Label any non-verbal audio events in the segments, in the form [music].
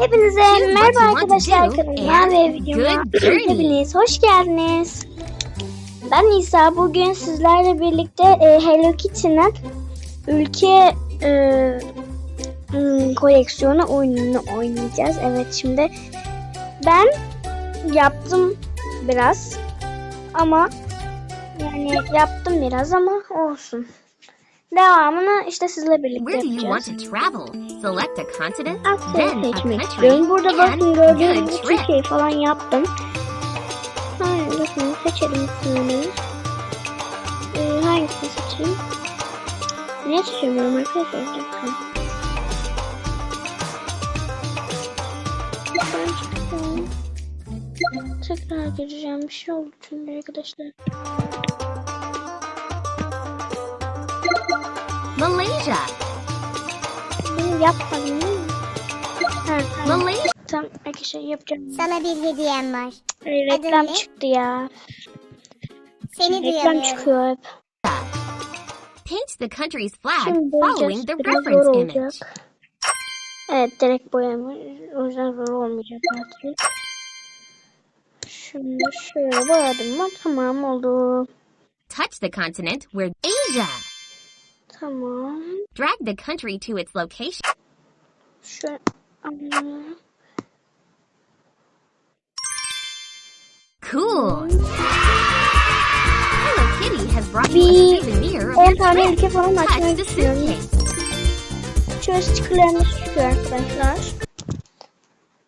Hepinize merhaba arkadaşlar kanalıma ve videoma hepiniz hoş geldiniz. Ben İsa bugün sizlerle birlikte e, Hello Kitty'nin ülke e, hmm, koleksiyonu oyununu oynayacağız. Evet şimdi ben yaptım biraz ama yani yaptım biraz ama olsun. Devamını işte sizle birlikte Where do you want to travel? Select a continent, Asya'yı then a seçmek country, istiyorum. Burada bakın gördüğünüz trip. şey falan yaptım. Hayır bakın seçelim isimleri. Ee, hangisini seçeyim? Niye seçemiyorum arkadaşlar? Bir dakika. Tekrar gireceğim. Bir şey oldu çünkü arkadaşlar. Malaysia. Bunu yapmadım değil mi? Ha. Malaysia. Tamam arkadaşlar yapacağım. Sana bir hediyem var. Ay, Adın reklam ne? çıktı ya. Seni Reklam duyamıyorum. çıkıyor hep. Paint the country's flag Şimdi following boyayacağız. the Biraz zor reference image. olacak. Evet direkt boyama. O yüzden zor olmayacak artık. Şimdi şöyle boyadım mı? Tamam oldu. Touch the continent where Asia. Tamam. Drag the country to its location. Şöyle. Anladım. Cool. Hello Kitty has brought you a souvenir of 10 your tane trip. ülke falan açmak istiyorum. suitcase. Şöyle stickerlarımız çıkıyor arkadaşlar.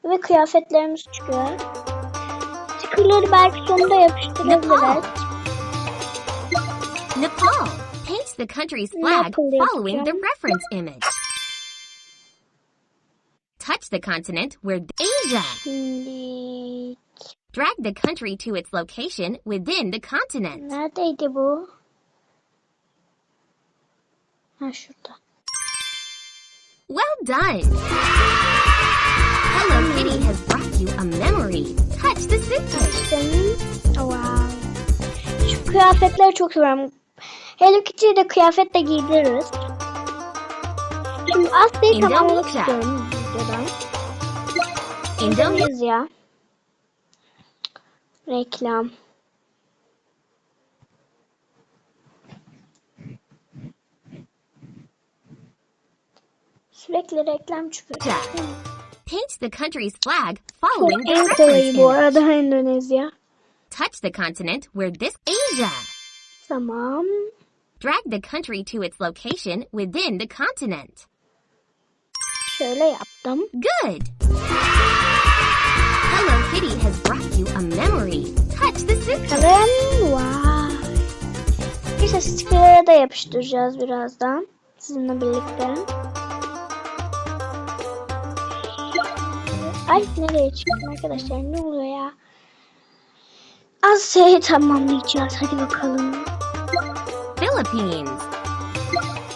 Ve kıyafetlerimiz çıkıyor. Stickerları belki sonunda yapıştırabiliriz. Nepal. Nepal. The country's flag following the reference image. Touch the continent where Asia. Drag the country to its location within the continent. neredeydi bu? Ha şurada. Well done. Hello Kitty has brought you a memory. Touch the suitcase. Oh, wow. Şu kıyafetleri çok seviyorum. Hello Kitty'yi de kıyafetle giydiririz. Şimdi Asya'yı tamamlamak istiyorum videodan. Indonesia. Endonezya. Reklam. Sürekli reklam çıkıyor. Paint the country's flag following the En reference bu arada Endonezya. Touch the continent where this Asia. Tamam. Drag the country to its location within the continent. Şöyle yaptım. Good. Hello Kitty has brought you a memory. Touch the. Bakalım. Vay. İşte stickerlara da yapıştıracağız birazdan. Sizinle birlikte. Ay nereye çıktım arkadaşlar? Ne oluyor ya? Asya'yı tamamlayacağız. Hadi bakalım. Philippines.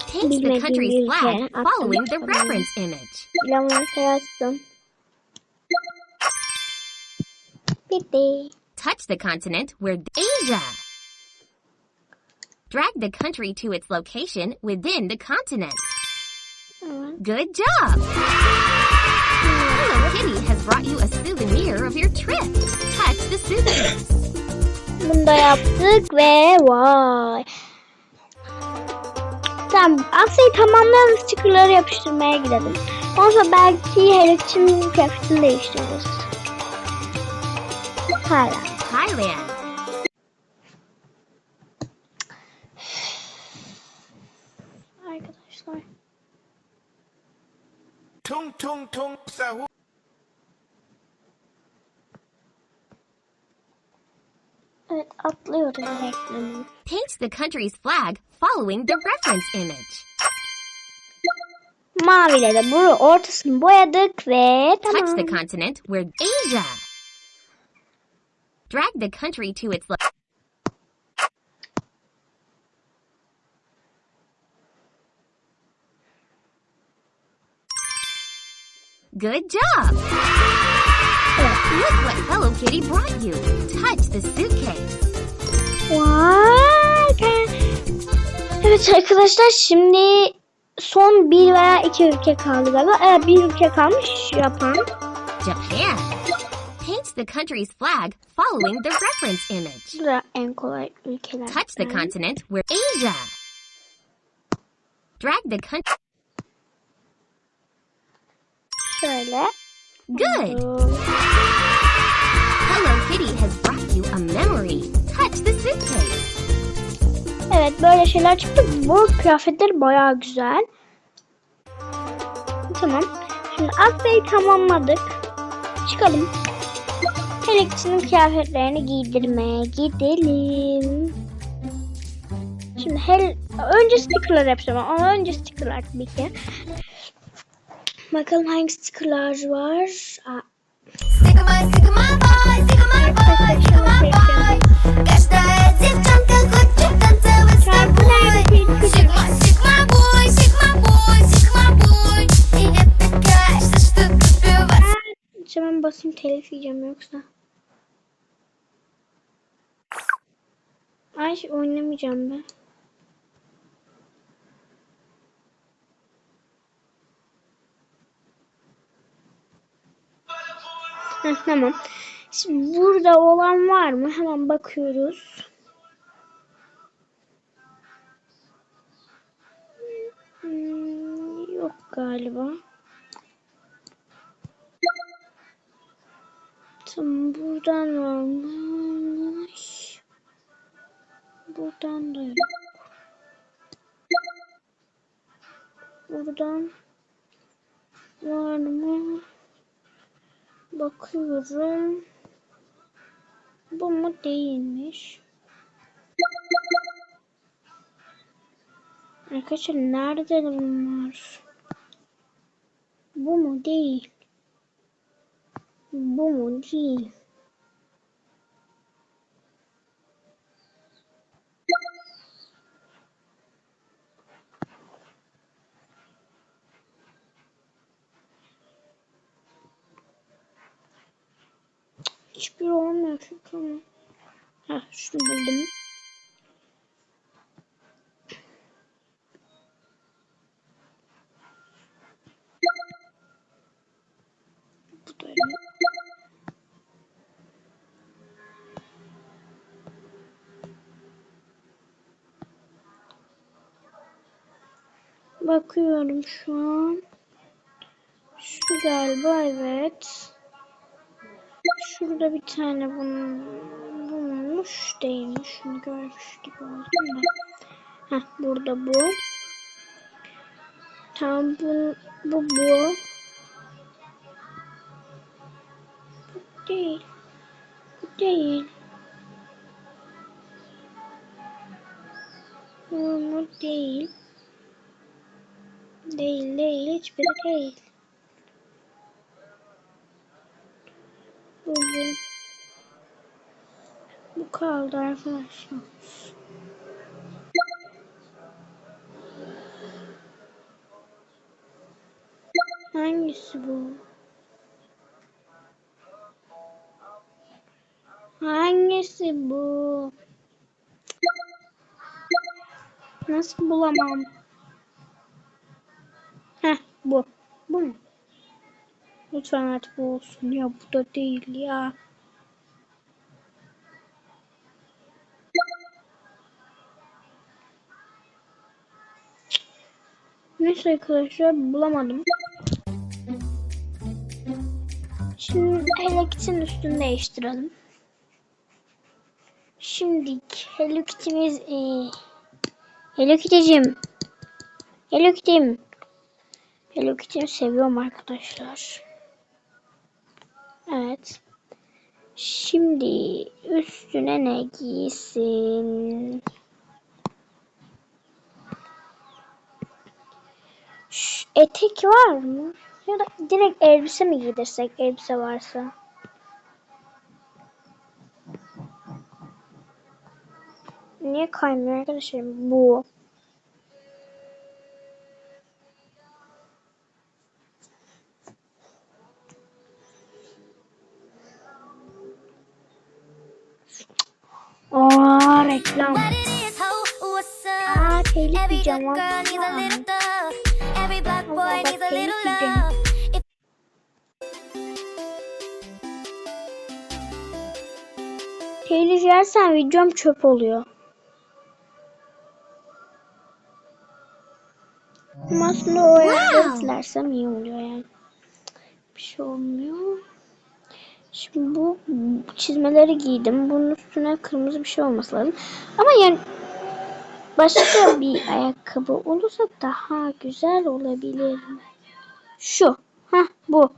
Paint the country's flag following the reference image. Bilemem yazdım. Bitti. Touch the continent where Asia. Drag the country to its location within the continent. Good job! Hello Kitty has brought you a souvenir of your trip. Touch the suitcase. Bunu da yaptık ve vay. Tamam Asya'yı tamamlayalım stickerları yapıştırmaya gidelim. Ondan sonra belki Hello Kitty'nin kıyafetini değiştiririz. Hala. Thailand. Arkadaşlar. Tung tung tung sahur. Evet atlıyoruz reklamı. Paint the country's flag following the reference image. Maviyle de bunu ortasını boyadık ve Touch the continent where Asia. Drag the country to its lo- Good job! Look what Hello Kitty brought you. Touch the suitcase. Vay. Evet arkadaşlar şimdi son bir veya iki ülke kaldı galiba. Evet bir ülke kalmış Japon. Japan. Paint the country's flag following the reference image. Bu da en kolay ülkeler. Touch the continent where Asia. Drag the country. Şöyle. Good. Hello Kitty has brought you a memory. Touch the suitcase. Evet böyle şeyler çıktı. Bu kıyafetler bayağı güzel. Tamam. Şimdi Asya'yı tamamladık. Çıkalım. Helix'in kıyafetlerini giydirmeye gidelim. Şimdi hel önce stickerlar yapacağım ama önce stickerlar tabii ki. Bakalım hangi stickerlar var. Aa, Сигма, сигма, бой, сигма, бой, сигма, бой. Каждая девчонка хочет танцевать с тобой. hemen basayım telif yiyeceğim yoksa. Ay oynamayacağım ben. Heh, tamam. Şimdi burada olan var mı? Hemen bakıyoruz. Galiba. Tamam buradan varmış. Buradan da yok. Buradan var mı? Bakıyorum. Bu mu değilmiş? Arkadaşlar nerede bunlar? Bu mu değil? Bu mu değil? Hiçbir olmuyor şu tamam. Heh şunu buldum. Bu da öyle. Bakıyorum şu an. Şu galiba evet. Şurada bir tane bunun bulmuş değilmiş. Şunu görmüş gibi oldum da. Heh burada bu. Tamam bu bu bu. Bu değil. Bu değil. Bu mu değil. Değil değil hiçbiri değil. Bu, bu. Bu kaldı arkadaşlar. Hangisi bu? Hangisi bu? Nasıl bulamam? Lütfen artık bu olsun ya bu da değil ya. Neyse arkadaşlar bulamadım. Şimdi Hello üstünü değiştirelim. Şimdi Hello Kitty'miz e, Hello Kitty'cim seviyorum arkadaşlar. Evet. Şimdi üstüne ne giysin? Ş- etek var mı? Ya da direkt elbise mi giydirsek elbise varsa? Niye kaymıyor arkadaşlar? Bu. Aa reklam. Aa telif Every yiyeceğim valla. Telif yersen videom çöp oluyor. Ama aslında o ayakları silersem iyi oluyor yani. Bir şey olmuyor. Şimdi bu çizmeleri giydim. Bunun üstüne kırmızı bir şey olması lazım. Ama yani başka [coughs] bir ayakkabı olursa daha güzel olabilir. Şu. Heh bu.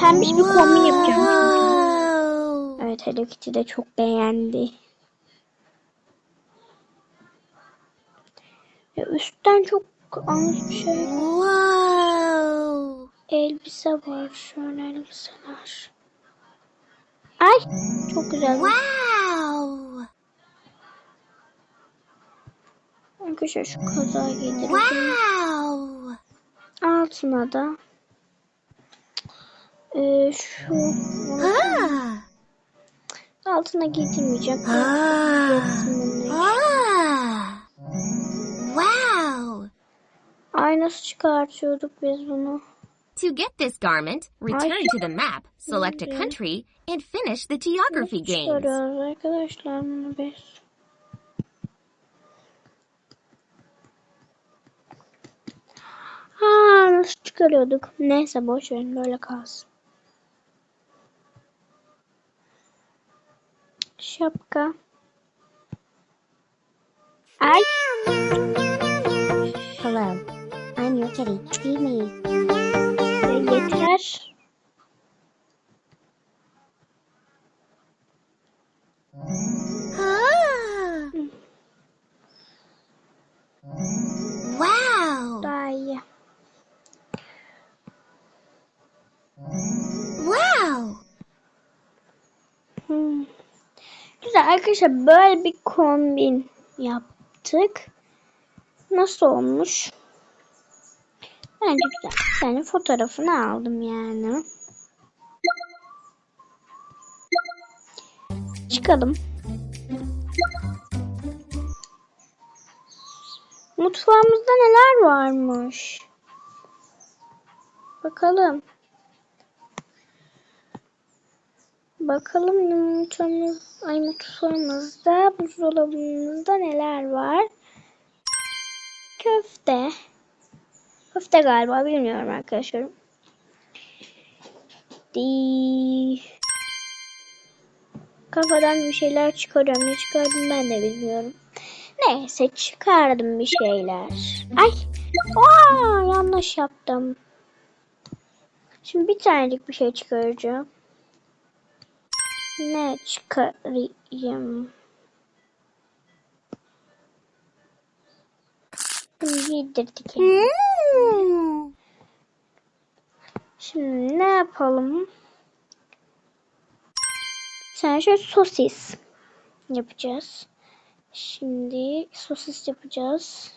Pembiş bir kombin yapacağım. Whoa. Evet Hello Kitty de çok beğendi. Ya üstten çok az bir şey. Elbise var. Şöyle elbiseler. Ay çok güzel. Wow. Arkadaşlar şu kazağı giydireceğim. Wow. Altına da eee, şu Ah. altına giydirmeyeceğim. Bununla- Ah. Wow. Ay nasıl çıkartıyorduk biz bunu? To get this garment, return to the map, select a country, and finish the geography games. Çıkarıyoruz arkadaşlar bunu biz. Ha nasıl çıkarıyorduk? Neyse boş verin böyle kalsın. Şapka. Ay Hello, I'm your kitty. Feed me. Güzel arkadaşlar böyle bir kombin yaptık. Nasıl olmuş? Bence güzel. Tane fotoğrafını aldım yani. Çıkalım. Mutfağımızda neler varmış? Bakalım. Bakalım yumurtamız, ay mutfağımızda, buzdolabımızda neler var? Köfte. Köfte galiba bilmiyorum arkadaşlar. Di. Kafadan bir şeyler çıkarıyorum. Ne çıkardım ben de bilmiyorum. Neyse çıkardım bir şeyler. Ay. Aa, yanlış yaptım. Şimdi bir tanelik bir şey çıkaracağım. Ne çıkarayım? Mm. Şimdi ne yapalım? Sen şöyle sosis yapacağız. Şimdi sosis yapacağız.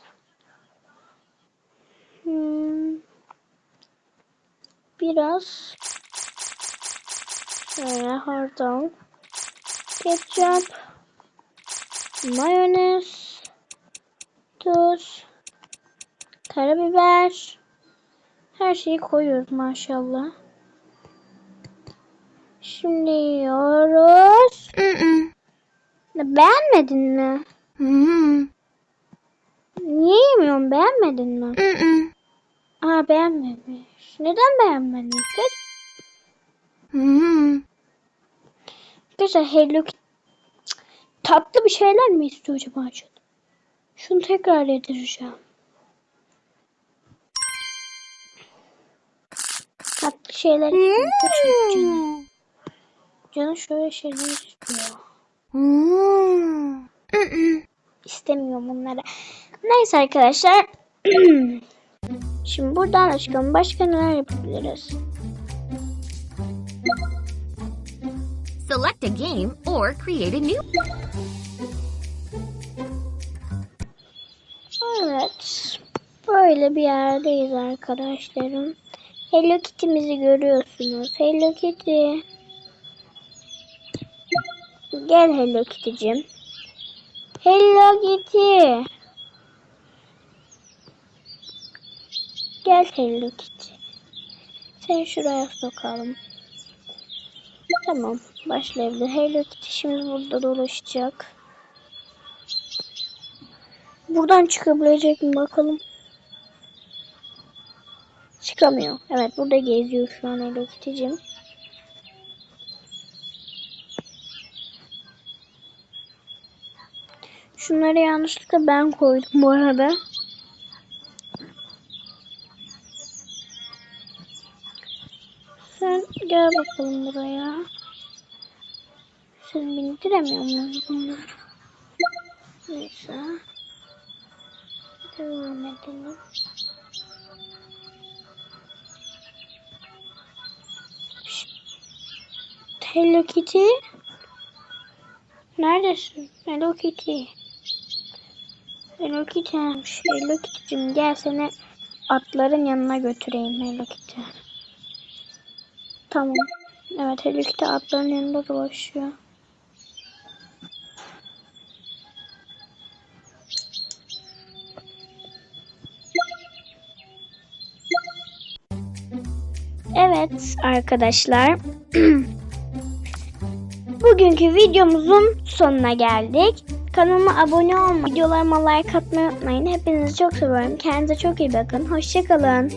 Hmm. Biraz şöyle hardal, ketçap, mayonez, tuz, karabiber, her şeyi koyuyoruz maşallah. Şimdi yiyoruz. Mm-mm. Beğenmedin mi? Niye yemiyorsun? Beğenmedin mi? Mm-mm. Aa beğenmemiş. Neden beğenmedin kız? Mm. Arkadaşlar Hello tatlı bir şeyler mi istiyor acaba acaba? Şunu tekrar yedireceğim. Tatlı şeyler istiyor. Kaçıyor canım. Canım şöyle şeyler istiyor. Mm. Mm-mm. İstemiyorum bunları. Neyse arkadaşlar. [clears throat] Şimdi buradan da çıkalım. Başka neler yapabiliriz? Select a game or create a new. Evet. Böyle bir yerdeyiz arkadaşlarım. Hello Kitty'mizi görüyorsunuz. Hello Kitty. Gel Hello Kitty'cim. Hello Kitty. Gel Hello Kitty. Sen şuraya sokalım. Tamam. Başlayabilir. Hello Kitty şimdi burada dolaşacak. Buradan çıkabilecek mi bakalım. Çıkamıyor. Evet burada geziyor şu an Hello Kitty'cim. Şunları yanlışlıkla ben koydum bu arada. Sen gel bakalım buraya. Sen bindiremiyor muyuz bunları? Neyse. Devam edelim. Hello Kitty. Neredesin? Hello Kitty. Hello Kitty. Hello Kitty'cim gel seni atların yanına götüreyim Hello Kitty. Tamam. Evet Hello Kitty atların yanında dolaşıyor. Evet arkadaşlar. [clears throat] Bugünkü videomuzun sonuna geldik. Kanalıma abone olmayı, videolarıma like atmayı unutmayın. Hepinizi çok seviyorum. Kendinize çok iyi bakın. Hoşçakalın.